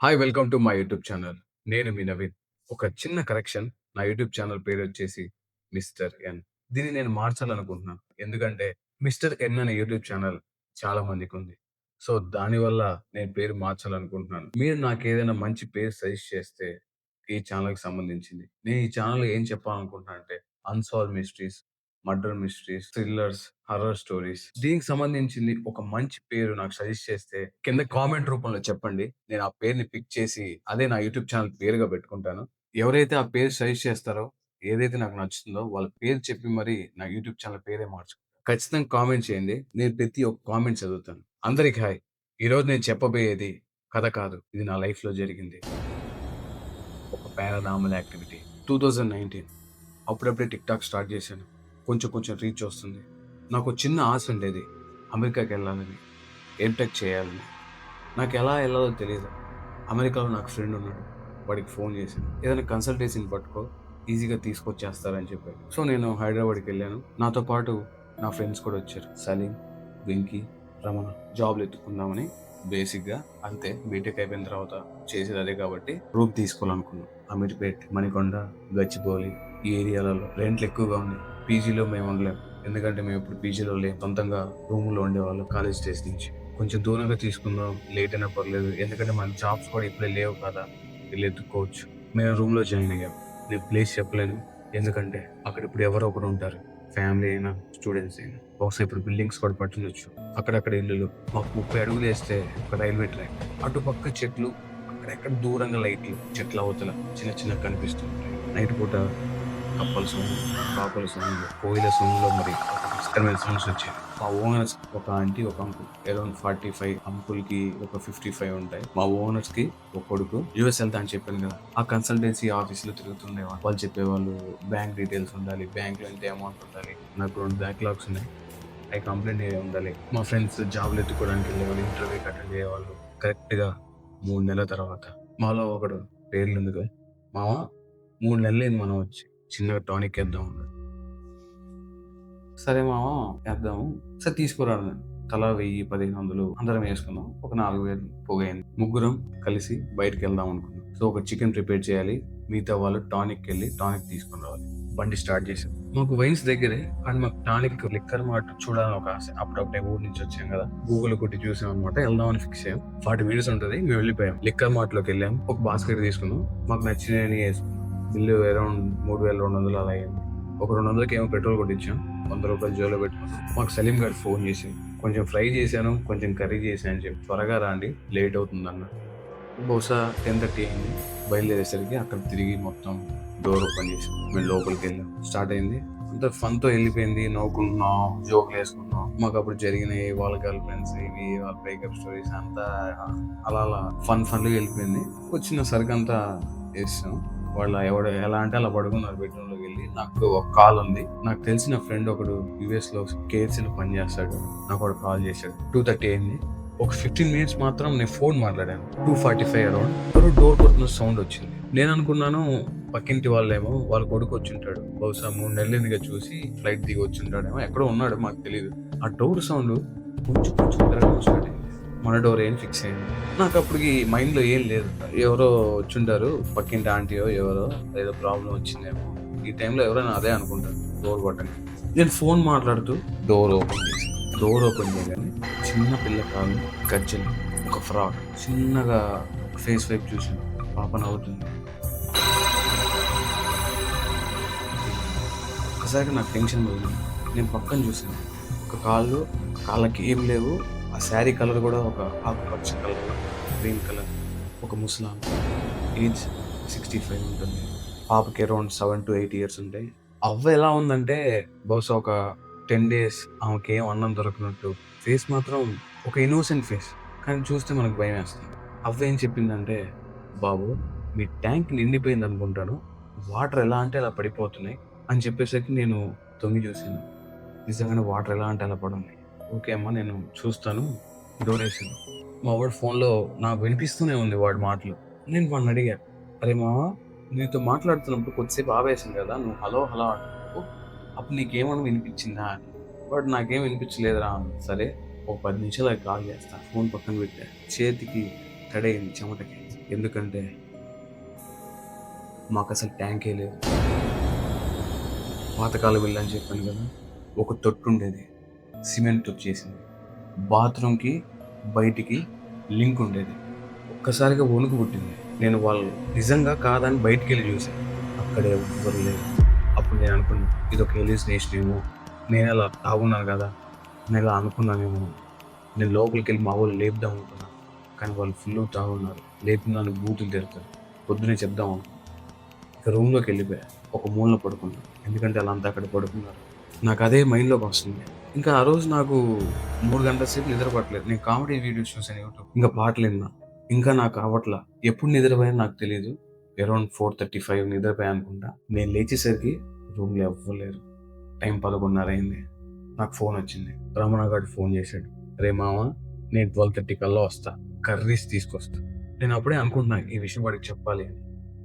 Hi welcome to my YouTube channel నేను మీ నవీన్. ఒక చిన్న కరెక్షన్ నా యూట్యూబ్ ఛానల్ పేరు వచ్చేసి మిస్టర్ ఎన్ దీన్ని నేను మార్చాలనుకుంటున్నాను. ఎందుకంటే మిస్టర్ ఎన్ అనే యూట్యూబ్ ఛానల్ చాలా మందికి ఉంది సో దానివల్ల నేను పేరు మార్చాలనుకుంటున్నాను. మీరు నాకు ఏదైనా మంచి పేరు సజెస్ట్ చేస్తే ఈ ఛానల్కి సంబంధించింది. నేను ఈ ఛానల్ ఏం చెప్పాలనుకుంటున్నాను అంటే unsolved mysteries murder mysteries thrillers horror stories. దీనికి సంబంధించింది ఒక మంచి పేరు నాకు సజెస్ట్ చేస్తే కింద కామెంట్ రూపంలో చెప్పండి. నేను ఆ పేరుని పిక్ చేసి అదే నా యూట్యూబ్ ఛానల్ పేరుగా పెట్టుకుంటాను. ఎవరైతే ఆ పేరు సజెస్ట్ చేస్తారో ఏదైతే నాకు నచ్చుతుందో వాళ్ళ పేరు చెప్పి మరి నా యూట్యూబ్ ఛానల్ పేరే మార్చు. ఖచ్చితంగా కామెంట్ చేయండి. నేను ప్రతి ఒక్క కామెంట్ చదువుతాను. అందరికి హాయ్. ఈరోజు నేను చెప్పబోయేది కథ కాదు. ఇది నా లైఫ్లో జరిగింది. ఒక paranormal activity. Two thousand nineteen. అప్పుడప్పుడే టిక్ టాక్ స్టార్ట్ చేశాను. కొంచెం కొంచెం రీచ్ వస్తుంది. నాకు చిన్న ఆశ ఉండేది. అమెరికాకి వెళ్ళాలని ఎంటెక్ చేయాలని. నాకు ఎలా వెళ్ళాలో తెలియదు అమెరికాలో నాకు ఫ్రెండ్ ఉన్నాడు. వాడికి ఫోన్ చేశాను. ఏదైనా కన్సల్టేషన్ పట్టుకో ఈజీగా తీసుకొచ్చేస్తారని చెప్పాడు. సో నేను హైదరాబాద్కి వెళ్ళాను. నాతో పాటు నా ఫ్రెండ్స్ కూడా వచ్చారు. సలీం వెంకీ రమణ జాబ్లు ఎత్తుకుందామని బేసిక్గా అంతే బీటెక్ అయిపోయిన తర్వాత చేసేది అదే కాబట్టి రూమ్ తీసుకోవాలనుకున్నాను అమీర్పేట్ మణికొండ గచ్చిబౌలి ఈ ఏరియాలలో రెంట్లు ఎక్కువగా ఉన్నాయి. పీజీలో మేము ఉండలేం. ఎందుకంటే మేము ఇప్పుడు పీజీలో లేం. సొంతంగా రూమ్లో ఉండేవాళ్ళం కాలేజ్ డేస్ నుంచి. కొంచెం దూరంగా తీసుకుందాం. లేట్ అయినా పర్లేదు. ఎందుకంటే మన జాబ్స్ కూడా ఇప్పుడే లేవు కదా. వెళ్ళి ఎత్తుకోవచ్చు. మేము రూమ్లో జాయిన్ అయ్యాం. నేను ప్లేస్ చెప్పలేను. ఎందుకంటే అక్కడ ఇప్పుడు ఎవరో ఒకరు ఉంటారు. ఫ్యామిలీ అయినా స్టూడెంట్స్ అయినా. బహుశా ఇప్పుడు బిల్డింగ్స్ కూడా పట్టించవచ్చు అక్కడక్కడ ఇల్లులు. మాకు ముప్పై అడుగులు వేస్తే ఒక రైల్వే ట్రాక్. అటుపక్క చెట్లు అక్కడెక్కడ దూరంగా లైట్లు చెట్ల అవతల చిన్న చిన్న కనిపిస్తుంటాయి. నైట్ పూట కప్పల సౌండ్ కాకుల సౌండ్ కోయిల సౌండ్లో మరి ఇష్టమైన సౌండ్స్ వచ్చాయి. మా ఓనర్స్ ఒక ఆంటీ ఒక అంకుల్ అరౌండ్ ఫార్టీ ఫైవ్ అంకుల్కి ఒక ఫిఫ్టీ ఫైవ్ ఉంటాయి. మా ఓనర్స్కి ఒక కొడుకు యూఎస్ వెళ్తా అని చెప్పాను కదా. ఆ కన్సల్టెన్సీ ఆఫీస్లో తిరుగుతుండేవాళ్ళు. వాళ్ళు చెప్పేవాళ్ళు బ్యాంక్ డీటెయిల్స్ ఉండాలి బ్యాంక్లో ఎంత అమౌంట్ ఉండాలి నాకు రెండు బ్యాక్ లాగ్స్ ఉన్నాయి అవి కంప్లైంట్ ఉండాలి. మా ఫ్రెండ్స్ జాబ్లు ఎత్తుకోవడానికి వెళ్ళేవాళ్ళు ఇంటర్వ్యూ అటెండ్ అయ్యేవాళ్ళు కరెక్ట్గా మూడు నెలల తర్వాత మాలో ఒకడు పేర్లు ఎందుకు మామ మూడు నెలలు మనం వచ్చి. చిన్నగా టానిక్ వేద్దాం సరే మామ వేద్దాము. సరే తీసుకురా తలా తల వెయ్యి పదిహేను వందలు అందరం వేసుకుందాం ఒక నాలుగు వేలు పోగైంది. ముగ్గురం కలిసి బయటకు వెళ్దాం అనుకున్నాం. సో ఒక చికెన్ ప్రిపేర్ చేయాలి. మిగతా వాళ్ళు టానిక్ వెళ్ళి టానిక్ తీసుకుని రావాలి. బండి స్టార్ట్ చేసాం. మాకు వైన్స్ దగ్గరే అండ్ మాకు టానిక్ లిక్కర్ మాట చూడాలని ఒక ఆశ. అప్పుడప్పుడే ఊరి నుంచి వచ్చాం కదా. గూగుల్ కొట్టి చూసాం అనమాట వెళ్దామని ఫిక్స్ అయ్యాం. ఫార్టీ మినిట్స్ ఉంటుంది. మేము వెళ్ళిపోయాం. లిక్కర్ మార్ట్లోకి వెళ్ళాం. ఒక బాస్కెట్ తీసుకున్నాం. మాకు నచ్చినవి వేసుకున్నాం. బిల్లు అరౌండ్ మూడు వేల రెండు వందలు అలా అయింది. ఒక రెండు వందలకి ఏమో పెట్రోల్ కొట్టించాం. వంద రూపాయలు జోలో పెట్టుకున్నాం. మాకు సలీం గారు ఫోన్ చేసి కొంచెం ఫ్రై చేశాను కొంచెం కర్రీ చేశాను అని చెప్పి. త్వరగా రాండి లేట్ అవుతుంది అన్న. బహుశా టెన్ థర్టీ అయింది. బయలుదేరేసరికి అక్కడ తిరిగి మొత్తం డోర్ ఓపెన్ చేసి మేము లోపలికి వెళ్ళాం. స్టార్ట్ అయింది. అంతా ఫన్తో వెళ్ళిపోయింది. నవ్వుకుంటున్నాం జోకులు వేసుకున్నాం మాకు అప్పుడు జరిగినాయి వాళ్ళ గర్ల్ ఫ్రెండ్స్ ఇవి వాళ్ళ బ్రేకప్ స్టోరీస్ అంతా అలా అలా ఫన్ ఫన్ వెళ్ళిపోయింది. వచ్చిన సరుకు అంతా వేసాం. వాళ్ళ ఎవడు ఎలా అంటే అలా పడుకున్నారు బెడ్రూమ్లోకి వెళ్ళి. నాకు ఒక కాల్ ఉంది. నాకు తెలిసిన ఫ్రెండ్ ఒకడు యూఎస్లో లో పని చేస్తాడు. నాకు ఒకడు కాల్ చేశాడు. టూ థర్టీ అయింది. ఒక ఫిఫ్టీన్ మినిట్స్ మాత్రం నేను ఫోన్ మాట్లాడాను. Two forty five around. ఎవరో డోర్ కొట్టిన సౌండ్ వచ్చింది. నేను అనుకున్నాను పక్కింటి వాళ్ళేమో వాళ్ళ కొడుకు వచ్చింటాడు. బహుశా మూడు నెలలుగా చూసి ఫ్లైట్ దిగి వచ్చింటాడేమో ఎక్కడో ఉన్నాడు మాకు తెలియదు ఆ డోర్ సౌండ్ కొంచెం కొంచెం తిరగడం మన డోర్ ఏం ఫిక్స్ అయింది? నాకు అప్పటికి మైండ్లో ఏం లేదు. ఎవరో వచ్చింటారు పక్కింటి ఆంటీయో ఎవరో ఏదో ప్రాబ్లం వచ్చిందేమో. ఈ టైంలో ఎవరైనా అదే అనుకుంటారు డోర్ కొట్టని నేను ఫోన్ మాట్లాడుతూ డోర్ ఓపెన్ చేసి డోర్ ఓపెన్ చేయగానే చిన్న పిల్ల కాదు గజ్జలు ఒక ఫ్రాక్ చిన్నగా ఫేస్ వైపు చూసాను పాప నవ్వుతుంది. ఒక్కసారి నాకు టెన్షన్ పోయింది. నేను పక్కన చూసాను ఒక కాళ్ళు కాళ్ళకి ఏం లేవు. ఆ శారీ కలర్ కూడా ఒక ఆకుపచ్చ కలర్ గ్రీన్ కలర్ ఒక ముస్లాం ఏజ్ సిక్స్టీ ఫైవ్ ఉంటుంది. పాపకి around seven to eight years ఉంటాయి. అవ్వ ఎలా ఉందంటే బహుశా ఒక టెన్ డేస్ ఆమెకి ఏం అన్నం దొరకనట్టు. ఫేస్ మాత్రం ఒక ఇన్నోసెంట్ ఫేస్ కానీ చూస్తే మనకు భయం వేస్తుంది. అవ్వ ఏం చెప్పిందంటే బాబు మీ ట్యాంక్ నిండిపోయింది అనుకుంటాను వాటర్ ఎలా అంటే అలా పడిపోతున్నాయి. అని చెప్పేసరికి నేను తొంగి చూసాను నిజంగానే వాటర్ ఎలా అంటే అలా పడున్నాయి. ఓకే అమ్మా నేను చూస్తాను. డోర్ వేసాను మా వాడు ఫోన్లో నాకు వినిపిస్తూనే ఉంది వాడి మాటలు. నేను వాడిని అడిగాను. అరే మావా నీతో మాట్లాడుతున్నప్పుడు కొద్దిసేపు ఆవేశాను కదా నువ్వు హలో హలో అంటున్నావు. అప్పుడు నీకేమని వినిపించిందా? అని వాడు నాకేం వినిపించలేదురా. సరే ఒక పది నిమిషాలు కాల్ చేస్తా. ఫోన్ పక్కన పెట్టా. చేతికి తడైంది చెమటకి. ఎందుకంటే మాకు అసలు ట్యాంకే లేదు. పాతకాలం అని చెప్పాను కదా ఒక తొట్టు ఉండేది. సిమెంట్ వచ్చేసింది బాత్రూమ్కి బయటికి లింక్ ఉండేది. ఒక్కసారిగా వణుకు పుట్టింది. నేను వాళ్ళు నిజంగా కాదని బయటికి వెళ్ళి చూశాను. అక్కడే ఎవ్వరు లేరు. అప్పుడు నేను అనుకున్నాను ఇది ఒక ఎలిసినేషన్ ఏమో. నేను అలా తాగున్నాను కదా నేను ఇలా అనుకున్నానేమో. నేను లోపలికి వెళ్ళి మా వాళ్ళు లేపుదాం అనుకున్నాను కానీ వాళ్ళు ఫుల్ తాగున్నారు. లేపుతున్నాను బూతులు తిరుగుతారు పొద్దునే చెప్దాం అనుకున్నాను ఇక రూమ్లోకి వెళ్ళిపోయా. ఒక మూలన పడుకున్నాను ఎందుకంటే అలా అంతా అక్కడ పడుకున్నారు. నాకు అదే మైండ్లోకి వస్తుంది. ఇంకా ఆ రోజు నాకు మూడు గంటల సేపు నిద్ర పట్టలేదు. నేను కామెడీ వీడియోస్ చూసాను యూట్యూబ్ ఇంకా పాటలు విన్నా. ఇంకా నాకు అవ్వట్లా. ఎప్పుడు నిద్రపోయానో నాకు తెలియదు అరౌండ్ ఫోర్ థర్టీ ఫైవ్ నిద్రపోయా అనుకుంటా. నేను లేచేసరికి రూమ్లో ఎవ్వలేరు టైం పదకొండున్నర అయింది. నాకు ఫోన్ వచ్చింది. రమణ గారు ఫోన్ చేశాడు. రే మామ నేను ట్వెల్వ్ థర్టీ కల్లా వస్తా. కర్రీస్ తీసుకొస్తా. నేను అప్పుడే అనుకుంటున్నా ఈ విషయం వాడికి చెప్పాలి అని.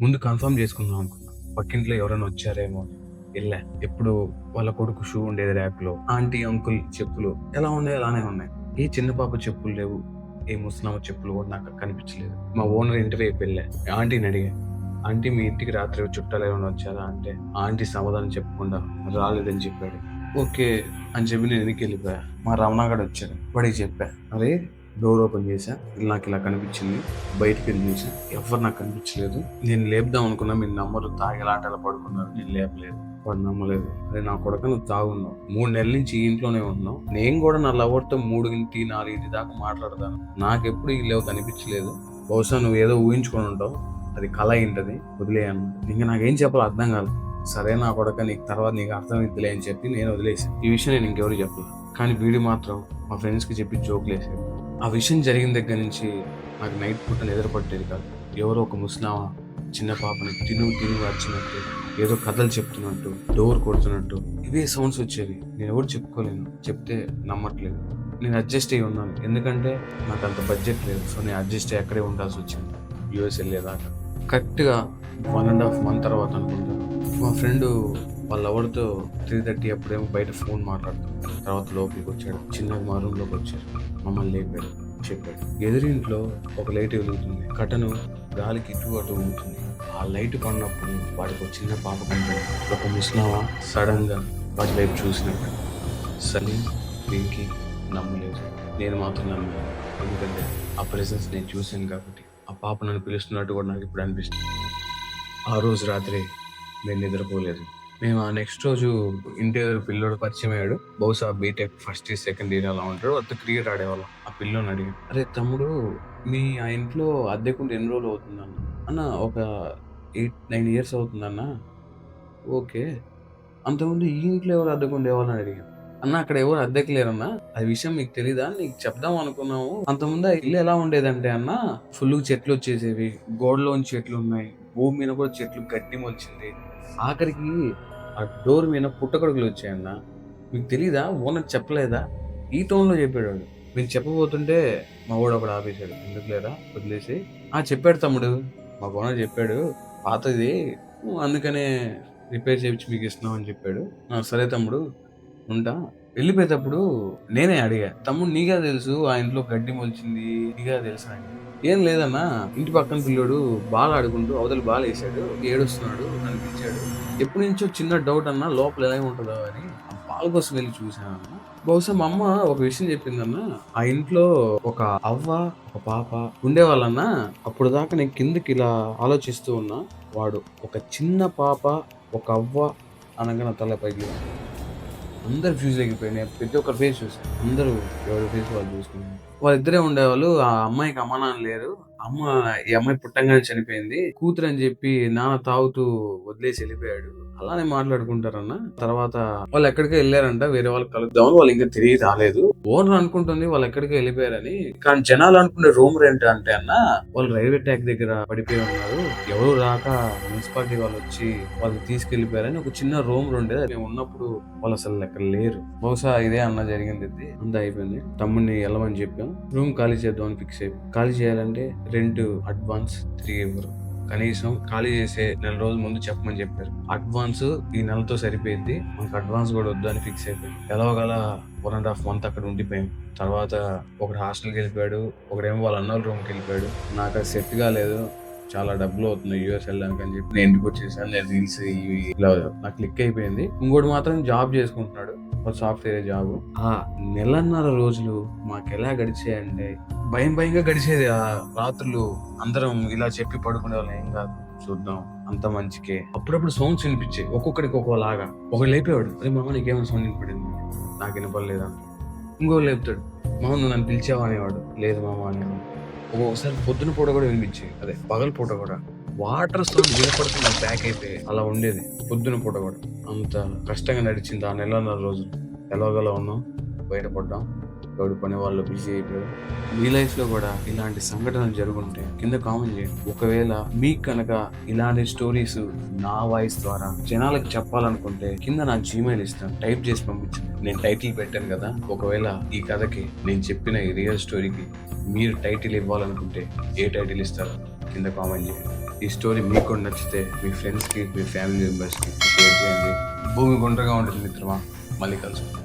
ముందు కన్ఫర్మ్ చేసుకుందాం అనుకున్నా. పక్కింట్లో ఎవరైనా వచ్చారేమో వెళ్ళా. ఎప్పుడు వాళ్ళ కొడుకు షూ ఉండేది ర్యాక్లో ఆంటీ అంకుల్ చెప్పులు ఎలా ఉన్నాయి అలానే ఉన్నాయి. ఏ చిన్న పాప చెప్పులు లేవు ఏ ముస్లామ చెప్పులు కూడా నాకు కనిపించలేదు. మా ఓనర్ ఇంటి వైపు వెళ్ళా. ఆంటీని అడిగా ఆంటీ మీ ఇంటికి రాత్రి చుట్టాలు ఏమైనా వచ్చారా? అంటే ఆంటీ సమాధానం చెప్పకుండా రాలేదని చెప్పాడు. ఓకే అని చెప్పి నేను ఎందుకు వెళ్ళిపోయా? మా రమణగాడు వచ్చాడు వాడికి చెప్పా. అరే డోర్ ఓపెన్ చేశా. నాకు ఇలా కనిపించింది. బయటికి వెళ్ళి చూసా ఎవరు నాకు కనిపించలేదు. నేను లేపుదాం అనుకున్నా మీ నమ్మరు తాగేలాటలు పడుకున్నారు. నేను లేపలేదు. వాడు నమ్మలేదు. అరే నా కొడుకు నువ్వు తాగున్నావు. మూడు నెలల నుంచి ఇంట్లోనే ఉన్నావు నేను కూడా నా లవర్తో మూడు ఇంటి నాలుగింటి దాకా మాట్లాడతాను. నాకెప్పుడు ఈ లేవు కనిపించలేదు. బహుశా నువ్వు ఏదో ఊహించుకొని ఉంటావు. అది కళ ఏంటది వదిలేయను ఇంకా నాకేం చెప్పాలో అర్థం కాదు సరే నా కొడక నీకు తర్వాత నీకు అర్థమైద్దిలే అని చెప్పి నేను వదిలేసాను ఈ విషయం నేను ఇంకెవరు చెప్పలేదు. కానీ వీడు మాత్రం మా ఫ్రెండ్స్కి చెప్పి జోకులు వేసాడు ఆ విషయం జరిగిన దగ్గర నుంచి నాకు నైట్ పూట నిద్రపట్టేది కాదు. ఎవరో ఒక ముస్లామా చిన్న పాపని తిను తిను వచ్చినట్టు ఏదో కథలు చెప్తున్నట్టు డోర్ కొడుతున్నట్టు ఇవే సౌండ్స్ వచ్చేవి. నేను ఎవరు చెప్పుకోలేను. చెప్తే నమ్మట్లేదు. నేను అడ్జస్ట్ అయ్యి ఉన్నాను. ఎందుకంటే నాకు అంత బడ్జెట్ లేదు. సో నేను అడ్జస్ట్ అయ్యి అక్కడే ఉండాల్సి వచ్చింది. యూఎస్ వెళ్ళేదాకా. కరెక్ట్గా వన్ అండ్ హాఫ్ మంత్ తర్వాత అనుకుంటాను మా ఫ్రెండ్ వాళ్ళ ఎవరితో త్రీ థర్టీ అప్పుడేమో బయట ఫోన్ మాట్లాడతాం. తర్వాత లోపలికి వచ్చాడు. చిన్నగా మా రూమ్లోకి వచ్చాడు. మమ్మల్ని లేపాడు. చెప్పాడు. ఎదురింట్లో ఒక లైట్ వెలుగుతుంది. కటను గాలికి ఇటు అటు ఉంటుంది ఆ లైట్ పడినప్పుడు వాడికి ఒక చిన్న పాప కంటే ఒక ముస్లామా సడన్గా వాటి వైపు చూసినట్టు. సలీం వెంకి నమ్మలేదు. నేను మాత్రం నమ్మలేదు. ఎందుకంటే ఆ ప్రెసెన్స్ నేను చూశాను కాబట్టి. ఆ పాప నన్ను పిలుస్తున్నట్టు కూడా నాకు ఇప్పుడు అనిపిస్తుంది. ఆ రోజు రాత్రి నేను నిద్రపోలేదు. మేము ఆ నెక్స్ట్ రోజు ఇంటి పిల్లోడు పరిచయం అయ్యాడు. బహుశా B Tech first year second year అలా ఉంటాడు. అంత క్రికెట్ ఆడేవాళ్ళం. ఆ పిల్లోని అడిగి అరే తమ్ముడు మీ ఆ ఇంట్లో అద్దెకుంటే ఎన్ని రోజులు అవుతుందన్న అన్న? ఒక ఎయిట్ నైన్ ఇయర్స్ అవుతుందన్న ఓకే. అంతకుముందు ఈ ఇంట్లో ఎవరు అద్దెకుండేవాళ్ళని అడిగాను అన్న అక్కడ ఎవరు అద్దెకి లేరన్నా. ఆ విషయం మీకు తెలీదా? నీకు చెప్దాం అనుకున్నాము. అంతకుముందు ఆ ఇల్లు ఎలా ఉండేదంటే అన్న ఫుల్ చెట్లు వచ్చేసేవి. గోడలోని చెట్లు ఉన్నాయి. భూమి మీద కూడా చెట్లు గడ్డి మొలిచింది. ఆఖరికి ఆ డోర్ మీద పుట్టగొడుగులు వచ్చాయన్న. మీకు తెలీదా? ఓనర్ చెప్పలేదా? ఈ టోన్లో చెప్పాడు వాడు. మీరు చెప్పబోతుంటే మా వాడు ఒకడు ఆపేశాడు. ఎందుకు లేదా వదిలేసి. ఆ చెప్పాడు తమ్ముడు. మా ఓనర్ చెప్పాడు పాతది. అందుకనే రిపేర్ చేయించి మీకు ఇస్తున్నాం అని చెప్పాడు. సరే తమ్ముడు ఉంటా. వెళ్ళిపోయేటప్పుడు నేనే అడిగా తమ్ముడు నీగా తెలుసు ఆ ఇంట్లో గడ్డి మొలిచింది నీగా తెలుసా అని. ఏం లేదన్నా ఇంటి పక్కన పిల్లోడు బాగా ఆడుకుంటూ అవతల బాగా వేసాడు ఏడుస్తున్నాడు నన్ను పిలిచాడు. ఎప్పటి నుంచో చిన్న డౌట్ అన్నా లోపల ఎలా ఉంటుందో అని ఆ పాల కోసం వెళ్ళి చూసాను బహుశా మా అమ్మ ఒక విషయం చెప్పిందన్న ఆ ఇంట్లో ఒక అవ్వ ఒక పాప ఉండేవాళ్ళన్న అప్పుడు దాకా నేను కిందకి ఇలా ఆలోచిస్తూ ఉన్నా వాడు ఒక చిన్న పాప ఒక అవ్వ అనగా నా తల పైకి అందరు ఫ్యూజ్ అయిపోయినాయి ప్రతి ఒక్కరి ఫేస్ చూసాను అందరూ ఎవరి ఫేస్ వాళ్ళు చూసుకున్నారు. వాళ్ళిద్దరే ఉండేవాళ్ళు. ఆ అమ్మాయికి అమ్మ లేరు. అమ్మ ఈ అమ్మాయి పుట్టంగానే చనిపోయింది. కూతురు అని చెప్పి నాన్న తాగుతూ వదిలేసి వెళ్ళిపోయాడు. అలానే మాట్లాడుకుంటారన్న. తర్వాత వాళ్ళు ఎక్కడికి వెళ్ళారంట వేరే వాళ్ళకి కలుద్దామని వాళ్ళు ఇంకా తిరిగి రాలేదు. ఓనర్ అనుకుంటుంది వాళ్ళు ఎక్కడికి వెళ్ళిపోయారని. కానీ జనాలు అనుకునే రూమ్ రెంట్ అంటే అన్న వాళ్ళు రైల్వే ట్రాక్ దగ్గర పడిపోయి ఉన్నారు. ఎవరు రాక మున్సిపాలిటీ వాళ్ళు వచ్చి వాళ్ళు తీసుకెళ్ళిపోయారని ఒక చిన్న రూమ్ ఉండేది. మేము ఉన్నప్పుడు వాళ్ళు అసలు ఎక్కడ లేరు. బహుశా ఇదే అన్న జరిగింది. అంతా అయిపోయింది. తమ్ముడిని వెళ్ళమని చెప్పాం. రూమ్ ఖాళీ చేద్దామని ఫిక్స్ అయిపోయి. ఖాళీ చేయాలంటే రెండు అడ్వాన్స్ తిరిగి ఇవ్వరు. కనీసం ఖాళీ చేసే నెల రోజుల ముందు చెప్పమని చెప్పారు. అడ్వాన్స్ ఈ నెలతో సరిపోయింది. మనకు అడ్వాన్స్ కూడా వద్దు అని ఫిక్స్ అయిపోయింది ఎలాగల వన్ అండ్ హాఫ్ మంత్ అక్కడ ఉండిపోయాం. తర్వాత ఒకడు హాస్టల్కి వెళ్ళిపోయాడు ఒకడేమో వాళ్ళ అన్నోళ్ళ రూమ్కి వెళ్ళిపోయాడు. నాకు అది సెట్ కాలేదు. చాలా డబ్బులు అవుతుంది యూఎస్ వెళ్ళడానికి అని చెప్పి నేను ఎందుకు వచ్చేసాను నేను రీల్స్ ఇవి ఇలా నాకు క్లిక్ అయిపోయింది. ఇంకోటి మాత్రం జాబ్ చేసుకుంటున్నాడు. సాఫ్ట్వేర్ జాబ్ ఆ నెలన్నర రోజులు మాకు ఎలా గడిచాయంటే భయం భయంగా గడిచేది ఆ రాత్రులు. అందరం ఇలా చెప్పి పడుకునే వాళ్ళం ఏం కాదు చూద్దాం అంత మంచికే. అప్పుడప్పుడు సౌండ్స్ వినిపించాయి ఒక్కొక్కడికి ఒక్కోలాగా. ఒకడు లేపేవాడు అరే మామ నీకేమైనా సౌండ్ వినిపడింది? నాకు వినపడలేదా? ఇంకో లేపుతాడు మామ నువ్వు నన్ను పిలిచావా? అనేవాడు లేదు మామ అనేవాడు. ఒక్కొక్కసారి పొద్దున పూట కూడా వినిపించేది అదే పగల పూట కూడా. వాటర్ సౌండ్ వినపడుతుంది బ్యాక్ అయిపోయి అలా ఉండేది పొద్దున పూట కూడా. అంత కష్టంగా నడిచింది ఆ నెలన్నర రోజులు. ఎలాగోలా ఉన్నాం బయటపడ్డాం. ఎవడు పని వాళ్ళు బిజీ అయిపోయారు. మీ లైఫ్లో కూడా ఇలాంటి సంఘటనలు జరుగుంటే కింద కామెంట్ చేయండి. ఒకవేళ మీకు కనుక ఇలాంటి స్టోరీస్ నా వాయిస్ ద్వారా జనాలకు చెప్పాలనుకుంటే కింద నా జీమెయిల్ ఇస్తాను టైప్ చేసి పంపించండి. నేను టైటిల్ పెట్టాను కదా ఒకవేళ ఈ కథకి నేను చెప్పిన ఈ రియల్ స్టోరీకి మీరు టైటిల్ ఇవ్వాలనుకుంటే ఏ టైటిల్ ఇస్తారో? కింద కామెంట్ చేయండి. ఈ స్టోరీ మీకు కూడా నచ్చితే మీ ఫ్రెండ్స్కి మీ ఫ్యామిలీ మెంబర్స్కి షేర్ చేయండి భూమి గుండ్రగా ఉంటుంది మిత్రమా? మళ్ళీ కలుసుకుందాం.